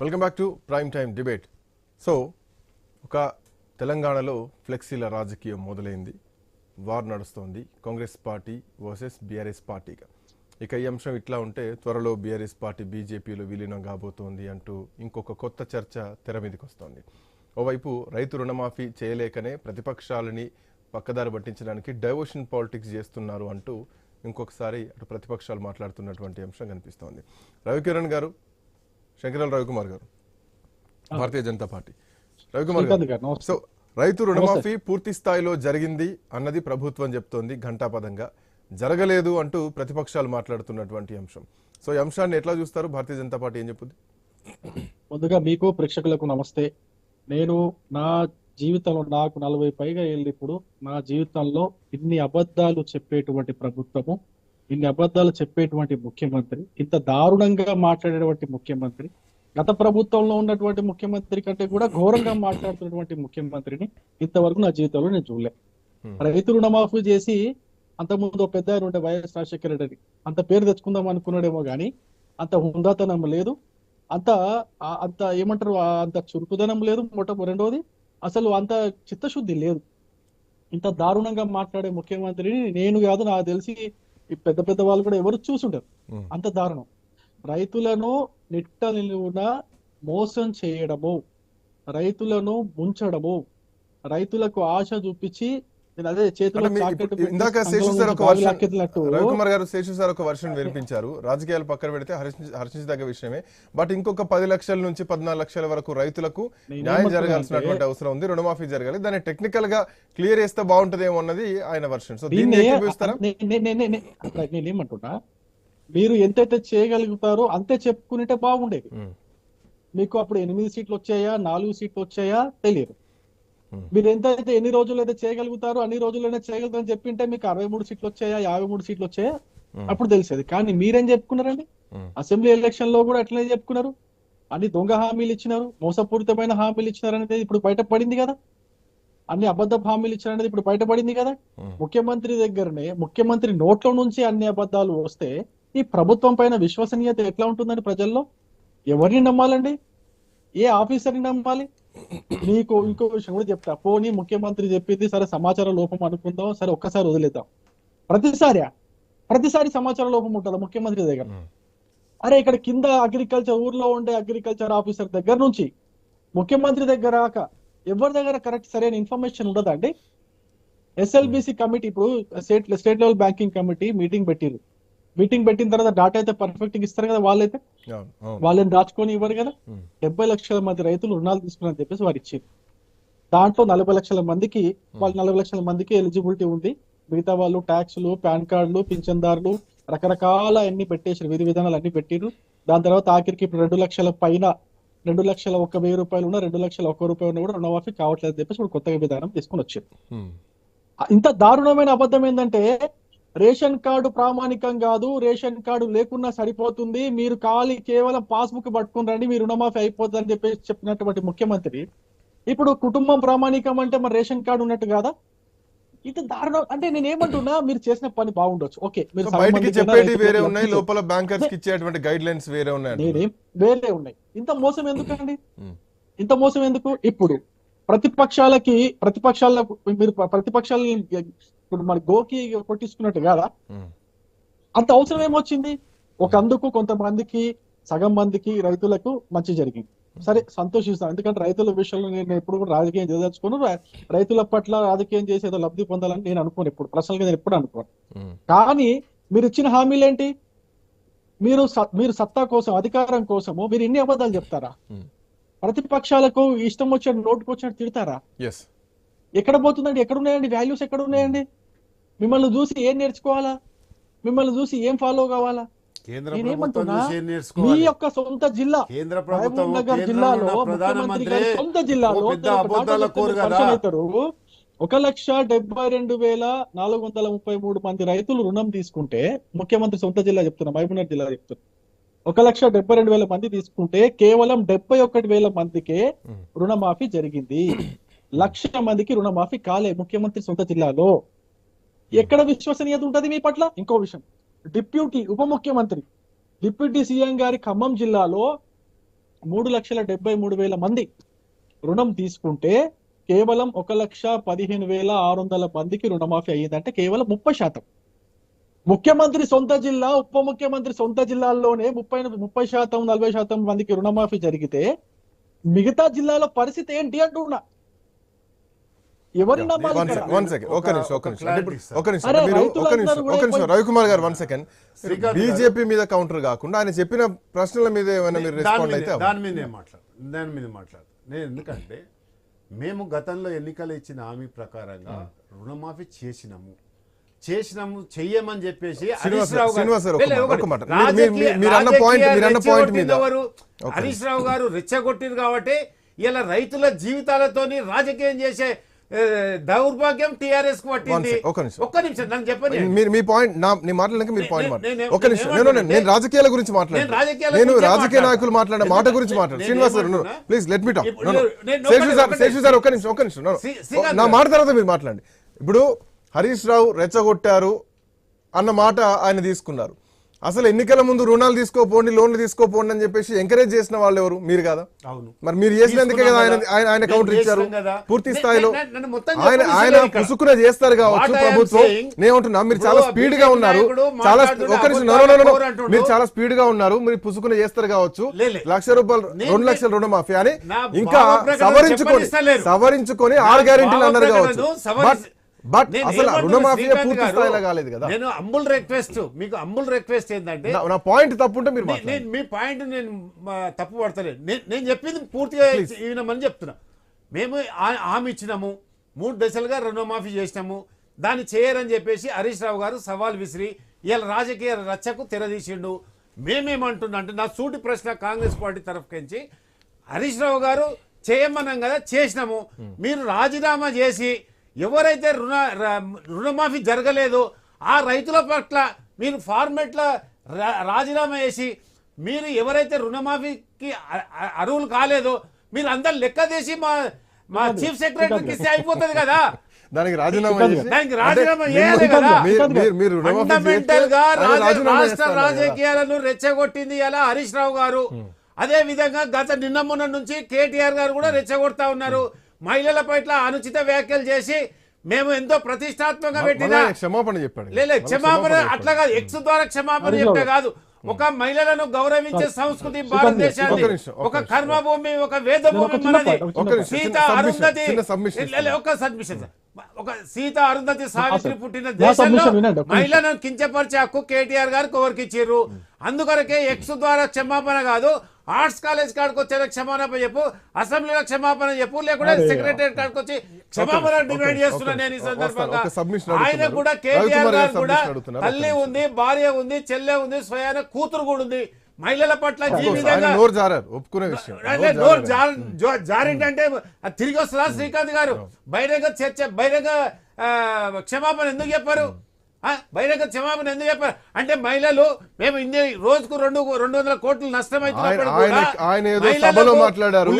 Welcome back to prime time debate so ఒక తెలంగాణలో ఫ్లెక్సీల రాజకీయం మొదలైంది. వార్ నడుస్తోంది. కాంగ్రెస్ పార్టీ వర్సెస్ బీఆర్ఎస్ పార్టీగా. ఇక ఈ అంశం ఇట్లా ఉంటే త్వరలో బీఆర్ఎస్ పార్టీ బీజేపీలో విలీనం కాబోతోంది అంటూ ఇంకొక కొత్త చర్చ తెర మీదకి వస్తోంది. ఓవైపు రైతు రుణమాఫీ చేయలేకనే ప్రతిపక్షాలని పక్కదారి పట్టించడానికి డైవర్షన్ పాలిటిక్స్ చేస్తున్నారు అంటూ ఇంకొకసారి అటు ప్రతిపక్షాలు మాట్లాడుతున్నటువంటి అంశం కనిపిస్తోంది. రవికిరణ్ గారు శంకరల్ రవికుమార్ గారు. భారతీయ జనతా పార్టీ. రవికుమార్ గారు. సో రైతు రుణమాఫీ పూర్తి స్థాయిలో జరిగింది అన్నది ప్రభుత్వం చెప్తోంది ఘంటాపదంగా జరగలేదు అంటూ ప్రతిపక్షాలు మాట్లాడుతున్నటువంటి అంశం. సో ఈ అంశాన్ని ఎట్లా చూస్తారు? భారతీయ జనతా పార్టీ ఏం చెప్పుద్ది ముందుగా మీకు ప్రేక్షకులకు నమస్తే. నేను నా జీవితంలో నాకు నలభై పైగా ఏళ్ళు ఇప్పుడు. నా జీవితంలో ఇన్ని అబద్ధాలు చెప్పేటువంటి ప్రభుత్వము ఇన్ని అబద్ధాలు చెప్పేటువంటి ముఖ్యమంత్రి ఇంత దారుణంగా మాట్లాడేటువంటి ముఖ్యమంత్రి గత ప్రభుత్వంలో ఉన్నటువంటి ముఖ్యమంత్రి కంటే కూడా ఘోరంగా మాట్లాడుతున్నటువంటి ముఖ్యమంత్రిని ఇంతవరకు నా జీవితంలో నేను చూడలే. రైతు రుణమాఫీ చేసి అంతకుముందు పెద్ద ఆయన ఉండే వైఎస్ రాజశేఖర రెడ్డి అంత పేరు తెచ్చుకుందాం అనుకున్నాడేమో గానీ అంత హుందాతనం లేదు అంత అంత ఏమంటారు అంత చురుకుదనం లేదు మొట్ట రెండోది అసలు అంత చిత్తశుద్ధి లేదు ఇంత దారుణంగా మాట్లాడే ముఖ్యమంత్రిని నేను కాదు నాకు తెలిసి ఈ పెద్ద పెద్ద వాళ్ళు కూడా ఎవరు చూసుంటారు అంత దారుణం. రైతులను నిట్ట నిలువున మోసం చేయడము రైతులను ముంచడము రైతులకు ఆశ చూపించి నేను అదే చేతిలో ఇందాక శేషు సార్ ఒక వర్షన్ రవికుమార్ గారు శేషు సార్ ఒక వర్షన్ వినిపించారు. రాజకీయాలు పక్కన పెడితే హర్షించ హర్షించదగ్గ విషయమే. బట్ ఇంకొక పది లక్షల నుంచి పద్నాలుగు లక్షల వరకు రైతులకు న్యాయం ఏమంటున్నా జరగాల్సినటువంటి అవసరం ఉంది. రుణమాఫీ జరగాలి. దాన్ని టెక్నికల్గా క్లియర్ చేస్తే బాగుంటదేమో అన్నది ఆయన వర్షన్ సో దీన్ని దీన్ని ఏకీభవిస్తారా నే- నే- నే- నే- నే- అక్కడ నేనేమంటున్నా మీరు ఎంతైతే చేయగలుగుతారో అంతే చెప్పుకుంటే బాగుండేది. మీకు అప్పుడు ఎనిమిది సీట్లు వచ్చాయా నాలుగు సీట్లు వచ్చాయా తెలియదు. మీరు ఎంతైతే ఎన్ని రోజులు అయితే చేయగలుగుతారో అన్ని రోజుల్లోనే చేయగలుగుతారని చెప్పింటే మీకు అరవై మూడు సీట్లు వచ్చాయా యాభై మూడు సీట్లు వచ్చాయా. అప్పుడు తెలిసేది. కానీ మీరేం చెప్పుకున్నారండి? అసెంబ్లీ ఎలక్షన్లో కూడా అట్లనే చెప్పుకున్నారు. అన్ని దొంగ హామీలు ఇచ్చినారు. మోసపూరితమైన హామీలు ఇచ్చినారు అనేది ఇప్పుడు బయటపడింది కదా. అన్ని అబద్ధ హామీలు ఇచ్చారు అనేది ఇప్పుడు బయటపడింది కదా. ముఖ్యమంత్రి దగ్గరనే ముఖ్యమంత్రి నోట్లో నుంచి అన్ని అబద్ధాలు వస్తే ఈ ప్రభుత్వం పైన విశ్వసనీయత ఎట్లా ఉంటుందండి ప్రజల్లో? ఎవరిని నమ్మాలండి? ఏ ఆఫీసర్ని నమ్మాలి? మీకు ఇంకో విషయం కూడా చెప్తా. పోనీ ముఖ్యమంత్రి చెప్పింది సరే సమాచార లోపం అనుకుందాం సరే ఒక్కసారి వదిలేద్దాం. ప్రతిసారి ప్రతిసారి సమాచార లోపం ఉంటుందా ముఖ్యమంత్రి దగ్గర. అరే ఇక్కడ కింద అగ్రికల్చర్ ఊర్లో ఉండే అగ్రికల్చర్ ఆఫీసర్ దగ్గర నుంచి ముఖ్యమంత్రి దగ్గర ఎవరి దగ్గర కరెక్ట్ సరైన ఇన్ఫర్మేషన్ ఉండదా అండి? ఎస్ఎల్బిసి కమిటీ ఇప్పుడు state state level banking committee meeting పెట్టిరు మీటింగ్ పెట్టిన తర్వాత డాటా అయితే పర్ఫెక్ట్ ఇస్తారు కదా వాళ్ళైతే. వాళ్ళని దాచుకొని ఇవ్వరు కదా? డెబ్బై లక్షల మంది రైతులు రుణాలు తీసుకున్నారని చెప్పేసి వారు ఇచ్చారు. దాంట్లో నలభై లక్షల మందికి వాళ్ళు నలభై లక్షల మందికి ఎలిజిబిలిటీ ఉంది. మిగతా వాళ్ళు ట్యాక్స్లు పాన్ కార్డులు పింఛన్దారులు రకరకాల అన్ని పెట్టేసారు విధి విధానాలు అన్ని పెట్టిరు దాని తర్వాత ఆఖరికి ఇప్పుడు రెండు లక్షల పైన రెండు లక్షల ఒక వెయ్యి రూపాయలు ఉన్న రెండు లక్షల ఒక్క రూపాయలు ఉన్నా కూడా రుణమాఫీ కావట్లేదు చెప్పేసి ఇప్పుడు కొత్తగా విధానం తీసుకొని వచ్చారు. ఇంత దారుణమైన అబద్ధం ఏంటంటే రేషన్ కార్డు ప్రామాణికం కాదు రేషన్ కార్డు లేకున్నా సరిపోతుంది. మీరు ఖాళీ కేవలం పాస్బుక్ పట్టుకుని రండి మీ రుణమాఫీ అయిపోతుంది అని చెప్పేసి చెప్పినటువంటి ముఖ్యమంత్రి. ఇప్పుడు కుటుంబం ప్రామాణికం అంటే మరి రేషన్ కార్డు ఉన్నట్టు కాదా? ఇంత దారుణం అంటే నేను ఏమంటున్నా మీరు చేసిన పని బాగుండొచ్చు. ఓకే మీరు బయటికి చెప్పేటి వేరే ఉన్నాయి. లోపల బ్యాంకర్స్కి ఇచ్చేటువంటి గైడ్ లైన్స్ వేరే ఉన్నాయి వేరే ఉన్నాయి. ఇంత మోసం ఎందుకండి? ఇంత మోసం ఎందుకు? ఇప్పుడు ప్రతిపక్షాలకి ప్రతిపక్షాలకు మీరు ప్ర- ప్రతిపక్షాలని ఇప్పుడు మరి గోకి కొట్టించుకున్నట్టు కాదా? అంత అవసరం ఏమొచ్చింది? ఒక అందుకు కొంతమందికి సగం మందికి రైతులకు మంచి జరిగింది. సరే సంతోషిస్తాను. ఎందుకంటే రైతుల విషయంలో నేను ఎప్పుడు కూడా రాజకీయం చేయదలుచుకోను. రైతుల పట్ల రాజకీయం చేసేదో లబ్ధి పొందాలని నేను అనుకోను ఎప్పుడు. పర్సనల్గా నేను ఎప్పుడు అనుకోను. కానీ మీరు ఇచ్చిన హామీలు ఏంటి మీరు మీరు సత్తా కోసం అధికారం కోసము మీరు ఇన్ని అబద్ధాలు చెప్తారా. ప్రతిపక్షాలకు ఇష్టం వచ్చినట్టు నోటుకు వచ్చినట్టు తిడతారా? ఎక్కడ పోతుందండి? ఎక్కడ ఉన్నాయండి? వాల్యూస్ ఎక్కడ ఉన్నాయండి? మిమ్మల్ని చూసి ఏం నేర్చుకోవాలా? మిమ్మల్ని చూసి ఏం ఫాలో కావాలా? మీ యొక్క సొంత జిల్లా కేంద్ర ప్రభుత్వం జిల్లాలో ముఖ్యమంత్రి సొంత జిల్లాలో ఒక లక్ష డెబ్బై రెండు వేల నాలుగు వందల ముప్పై మూడు మంది రైతులు రుణం తీసుకుంటే ముఖ్యమంత్రి సొంత జిల్లా చెప్తున్నా మహబూబ్నగర్ జిల్లా చెప్తున్నా. ఒక లక్ష డెబ్బై రెండు వేల మంది తీసుకుంటే కేవలం డెబ్బై ఒకటి వేల మందికే రుణమాఫీ జరిగింది. లక్ష మందికి రుణమాఫీ కాలే ముఖ్యమంత్రి సొంత జిల్లాలో. Hmm. ఎక్కడ విశ్వసనీయత ఉంటది మీ పట్ల? ఇంకో విషయం. డిప్యూటీ ఉప ముఖ్యమంత్రి డిప్యూటీ సీఎం గారి ఖమ్మం జిల్లాలో మూడు లక్షల డెబ్బై మూడు వేల మంది రుణం తీసుకుంటే కేవలం ఒక లక్ష పదిహేను వేల ఆరు వందల మందికి రుణమాఫీ అయ్యిందంటే కేవలం ముప్పై శాతం. ముఖ్యమంత్రి సొంత జిల్లా ఉప ముఖ్యమంత్రి సొంత జిల్లాల్లోనే ముప్పై ముప్పై శాతం నలభై శాతం మందికి రుణమాఫీ జరిగితే మిగతా జిల్లాల పరిస్థితి ఏంటి అంటున్నా? వన్? సెకండ్ నిమిషం నిమిషం. నిమిషం. మీరు నిమిషం నిమిషం. Ravikumar garu one second. BJP మీద కౌంటర్ కాకుండా ఆయన చెప్పిన ప్రశ్నల మీద ఏమైనా మీరు రెస్పాండ్ అయితే అవ్వండి. దాని మీద నేను మాట్లాడు దాని మీద మాట్లాడు నేను ఎందుకంటే మేము గతంలో ఎన్నికలు ఇచ్చిన హామీ ప్రకారంగా రుణమాఫీ చేసినాము. చేసినాము చెయ్యమని చెప్పేసి హరీష్ రావు గారు- రెచ్చగొట్టింది కాబట్టి ఇలా రైతుల జీవితాలతోని రాజకీయం చేసే దౌర్భాగ్యం టిఆర్ఎస్ పట్టింది. sec, ఒక నిమిషం. ఒక్క నిమిషం నన్ను చెప్పండి. మీరు మీ పాయింట్ నా నీ మాట్లాడడానికి మీరు పాయింట్ ఒక్క నిమిషం. నేను నేను రాజకీయాల గురించి మాట్లాడు నేను రాజకీయ. నాయకులు మాట్లాడే మాట గురించి మాట్లాడు. Srinivas garu? Please let me talk Seshu sir Seshu sir ఒక్క నిమిషం ఒక్క నిమిషం. నా. మాట తర్వాత మీరు మాట్లాడండి. ఇప్పుడు హరీష్ రావు రెచ్చగొట్టారు అన్న మాట ఆయన తీసుకున్నారు. అసలు ఎన్నికల ముందు రుణాలు తీసుకోపోండి లోన్లు తీసుకోపోండి అని చెప్పేసి ఎంకరేజ్ చేసిన వాళ్ళు ఎవరు మీరు కదా అవును మరి మీరు చేసినందుకే కదా ఆయన ఆయన. కౌంటర్ ఇచ్చారు. పూర్తి స్థాయిలో ఆయన ఆయన. పుసుకునే చేస్తారు కావచ్చు ప్రభుత్వం నేనుంటున్నా మీరు చాలా స్పీడ్గా ఉన్నారు చాలా మాట్లాడుతుంటే ఒక నిమిషం అబద్ధాలు no, no, no, no. కోరు అంటుండు. మీరు చాలా స్పీడ్గా ఉన్నారు మీరు పుసుకునే చేస్తారు కావచ్చు. లక్ష రూపాయలు రెండు లక్షల రుణమాఫీ అని ఇంకా సవరించుకొని. సవరించుకొని ఆరు గ్యారెంటీలు అన్నారు కావచ్చు బట్ బట్ అసలు రుణమాఫీ పూర్తి స్థాయిలో కాలేదు కదా. నేను అంబుల్ రిక్వెస్ట్ మీకు అంబుల్ రిక్వెస్ట్ ఏంటంటే నా- పాయింట్ మీరు నే- మాట్లాడండి. నేను మీ పాయింట్ నేను తప్పు పడతలేదు. నేను చెప్పింది పూర్తిగా వినమని చెప్తున్నా. మేము ఆ- హామీ ఇచ్చినాము. మూడు దశలుగా రుణమాఫీ చేసినాము. దాన్ని చేయరని చెప్పేసి హరీష్ రావు గారు సవాల్ విసిరి ఇలా రాజకీయ రచ్చకు తెరదీసిండు. మేమేమంటున్నా అంటే నా సూటి ప్రశ్న కాంగ్రెస్ పార్టీ తరఫుకించి హరీష్ రావు గారు చేయమన్నాం కదా చేసినాము. మీరు రాజీనామా చేసి ఎవరైతే రుణ రుణమాఫీ జరగలేదో ఆ రైతుల పట్ల మీరు ఫార్మెట్ల రా- రాజీనామా చేసి మీరు ఎవరైతే రుణమాఫీకి అర్హులు కాలేదో మీరు అందరు లెక్క తీసి మా మా చీఫ్ సెక్రటరీకి ఇస్తే అయిపోతుంది కదా. దానికి రాజీనామా చేసి దానికి రాజీనామా చేయాలి కదా. ఫండమెంటల్గా రాష్ట్ర. రాజకీయాలను రెచ్చగొట్టింది ఎలా? హరీష్ రావు గారు. అదే విధంగా గత నిన్న మొన్న నుంచి కేటీఆర్ గారు కూడా రెచ్చగొడతా ఉన్నారు. మహిళల పట్ల అనుచిత వ్యాఖ్యలు చేసి మేము ఎంతో ప్రతిష్టాత్మకంగా పెట్టిన క్షమాపణ చెప్పాడు లేలే మళ్ళీ క్షమాపణ. అట్లా కాదు ఎక్స్ ద్వారా క్షమాపణ చెప్తే. కాదు ఒక మహిళలను గౌరవించే సంస్కృతి భారతదేశాన్ని ఒక. కర్మభూమి ఒక వేద ఒక భూమి మనది ఒక సీత అరుంధతి ఒక్క సబ్మిషన్ ఒక సీత అరుంధతి సావిత్రి. పుట్టిన దేశంలో. మహిళలను కించపరిచే హక్కు కేటీఆర్ గారు ఇచ్చారు అందుకొరకే ఎక్స్ ద్వారా క్షమాపణ కాదు ఆర్ట్స్ కాలేజ్ కాడికి వచ్చే క్షమాపణ చెప్పు అసెంబ్లీలో క్షమాపణ చెప్పు అరే, సెక్రటరీ కాడికి వచ్చి క్షమాపణ డిమాండ్ చేస్తున్నా నేను ఈ. సందర్భంగా. ఆయన. కూడా కేటీఆర్ గారు కూడా తల్లి. ఉంది భార్య ఉంది చెల్లె ఉంది స్వయాన కూతురు కూడా ఉంది. మహిళల పట్ల ఒప్పుకునే విషయం. తిరిగి వస్తుందా శ్రీకాంత్ గారు? బహిరంగ చర్చ బహిరంగ క్షమాపణ ఎందుకు చెప్పారు? బహిరంగ క్షమాపణ ఎందుకు చెప్పారు అంటే మహిళలు మేము ఇన్ని రోజుకు రెండు రెండు వందల కోట్లు నష్టం ఆయన- ఏదో సభలో మాట్లాడారు.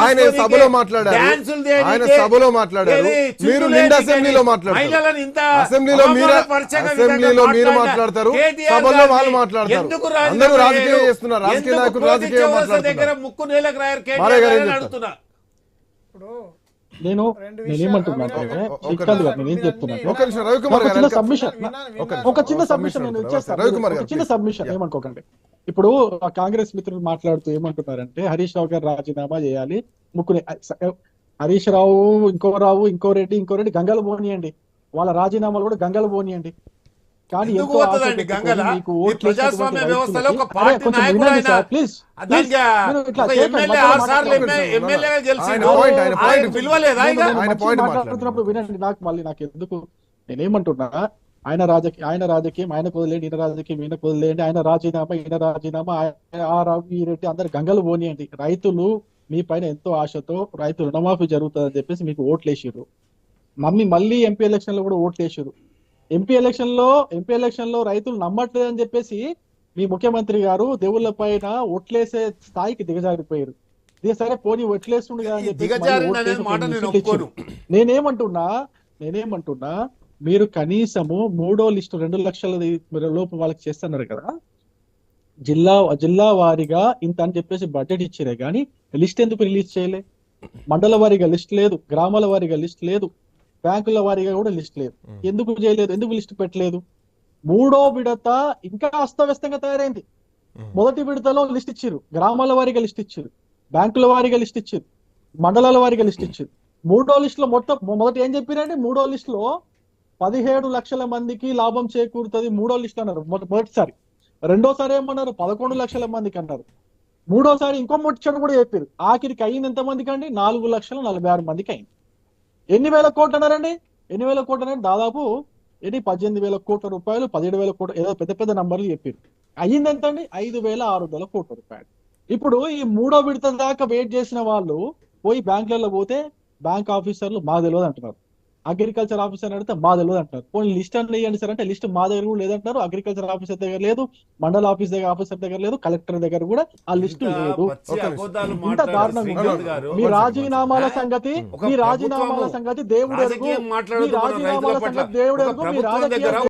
ఆయన సభలో మాట్లాడారు. ఆయన సభలో మాట్లాడారు. మీరు నిండా లేనీకి, అసెంబ్లీలో మాట్లాడతారు. మహిళలను ఇంత అసెంబ్లీలో మీరే అసెంబ్లీలో మీరు మాట్లాడతారు సభలో వాళ్ళు మాట్లాడతారు ఎందుకు రాజీనామా అందరూ రాజకీయం? చేస్తున్నారు రాజకీయ నాయకులు రాజకీయం మాట్లాడుతున్నారు ముక్కు నేలకు రాయరు నేను రెండు నేనేమంటున్నా విషయాలు- అంటే ఒక- ఒక శ్రీకాంత్ గారు. నేనేం చెప్తున్నా ఒక ఒక నిమిషం రవికుమార్ ఒక గారు చిన్న వెనక- సబ్మిషన్ ఒక చిన్న సబ్మిషన్ నేను. ఇచ్చేస్తాను చిన్న. సబ్మిషన్. ఏమనుకోకండి ఇప్పుడు ఆ కాంగ్రెస్ మిత్రులు మాట్లాడుతూ ఏమంటున్నారంటే హరీష్ రావు గారు రాజీనామా చేయాలి ముక్కుని హరీష్ రావు ఇంకో రావు ఇంకో రెడ్డి ఇంకో రెడ్డి గంగలు పోనీయండి వాళ్ళ రాజీనామాలు కూడా గంగలు పోనీయండి కానీ ప్రజాస్వామ్య వ్యవస్థలో ఒక పార్టీ నాయకుడు ఆయన మాట్లాడుతున్నప్పుడు వినండి నాకు మళ్ళీ నాకు ఎందుకు? నేనేమంటున్నా ఆయన రాజకీయ ఆయన రాజకీయం ఆయన వదిలేండి ఈయన రాజకీయం ఈయన వదిలేండి ఆయన రాజీనామా ఈయన రాజీనామా ఆ రావు రెడ్డి అందరు గంగలు పోనీయండి. రైతులు మీ పైన ఎంతో ఆశతో రైతు రుణమాఫీ జరుగుతుందని చెప్పేసి మీకు ఓట్లు వేసిర్రు నమ్మి మళ్ళీ ఎంపీ ఎలక్షన్లో కూడా ఓట్లు వేసిర్రు ఎంపీ ఎలక్షన్లో ఎంపీ ఎలక్షన్లో రైతులు నమ్మట్లేదని చెప్పేసి మీ ముఖ్యమంత్రి గారు దేవుళ్ళ పైన ఓట్లేసే స్థాయికి దిగజారిపోయారు. ఇదే సరే పోనీ అని ఇచ్చారు. నేనేమంటున్నా నేనేమంటున్నా మీరు కనీసము మూడో లిస్టు రెండు లక్షల లోపు వాళ్ళకి చేస్తున్నారు కదా జిల్లా జిల్లా వారీగా ఇంత అని చెప్పేసి బడ్జెట్ ఇచ్చిరే కానీ లిస్ట్ ఎందుకు రిలీజ్ చేయలే? మండల వారీగా లిస్ట్ లేదు గ్రామాల వారీగా లిస్ట్ లేదు. బ్యాంకుల వారీగా కూడా లిస్ట్ లేదు. ఎందుకు చేయలేదు? ఎందుకు లిస్ట్ పెట్టలేదు? మూడో విడత ఇంకా అస్తవ్యస్తంగా తయారైంది. మొదటి విడతలో లిస్ట్ ఇచ్చిర్రు. గ్రామాల వారీగా లిస్ట్ ఇచ్చిర్రు. బ్యాంకుల వారీగా లిస్ట్ ఇచ్చిర్రు. మండలాల వారీగా లిస్ట్ ఇచ్చిర్రు. మూడో లిస్ట్లో మొత్తం మొదటి ఏం చెప్పిరంటే మూడో లిస్ట్లో పదిహేడు లక్షల మందికి లాభం చేకూరుతుంది మూడో లిస్ట్ అన్నారు. మొద- మొదటిసారి. రెండోసారి ఏమన్నారు? పదకొండు లక్షల మందికి అన్నారు. మూడోసారి ఇంకో ముచ్చట కూడా చెప్పారు ఆఖరికి అయింది ఎంత మందికి అండి? నాలుగు లక్షల నలభై ఆరు మందికి అయింది. ఎన్ని వేల కోట్లు అన్నారండి? ఎన్ని వేల కోట్లు అనేది దాదాపు ఎన్ని పద్దెనిమిది వేల కోట్ల రూపాయలు పదిహేడు వేల కోట్ల ఏదో పెద్ద పెద్ద నంబర్లు చెప్పారు. అయ్యింది ఎంత అండి ఐదు వేల ఆరు వందల కోట్ల రూపాయలు. ఇప్పుడు ఈ మూడో విడత దాకా వెయిట్ చేసిన వాళ్ళు పోయి బ్యాంకులలో పోతే బ్యాంక్ ఆఫీసర్లు మాకు తెలియదు అంటున్నారు. అగ్రికల్చర్ ఆఫీసర్ అడిగితే మా తెలియదు అంటారు పోనీ లిస్ట్ అని ఇవ్వండి సార్ అంటే లిస్ట్ మా దగ్గర కూడా లేదంటారు అగ్రికల్చర్ ఆఫీసర్ దగ్గర లేదు మండల ఆఫీస్ దగ్గర ఆఫీసర్ దగ్గర లేదు కలెక్టర్ దగ్గర కూడా ఆ లిస్ట్ లేదు. ఇంత దారుణంగా మీ రాజీనామాల. సంగతి మీ రాజీనామాల సంగతి దేవుడు మీ రాజీనామాల సంగతి దేవుడు మీ రాజకీయ దగ్గర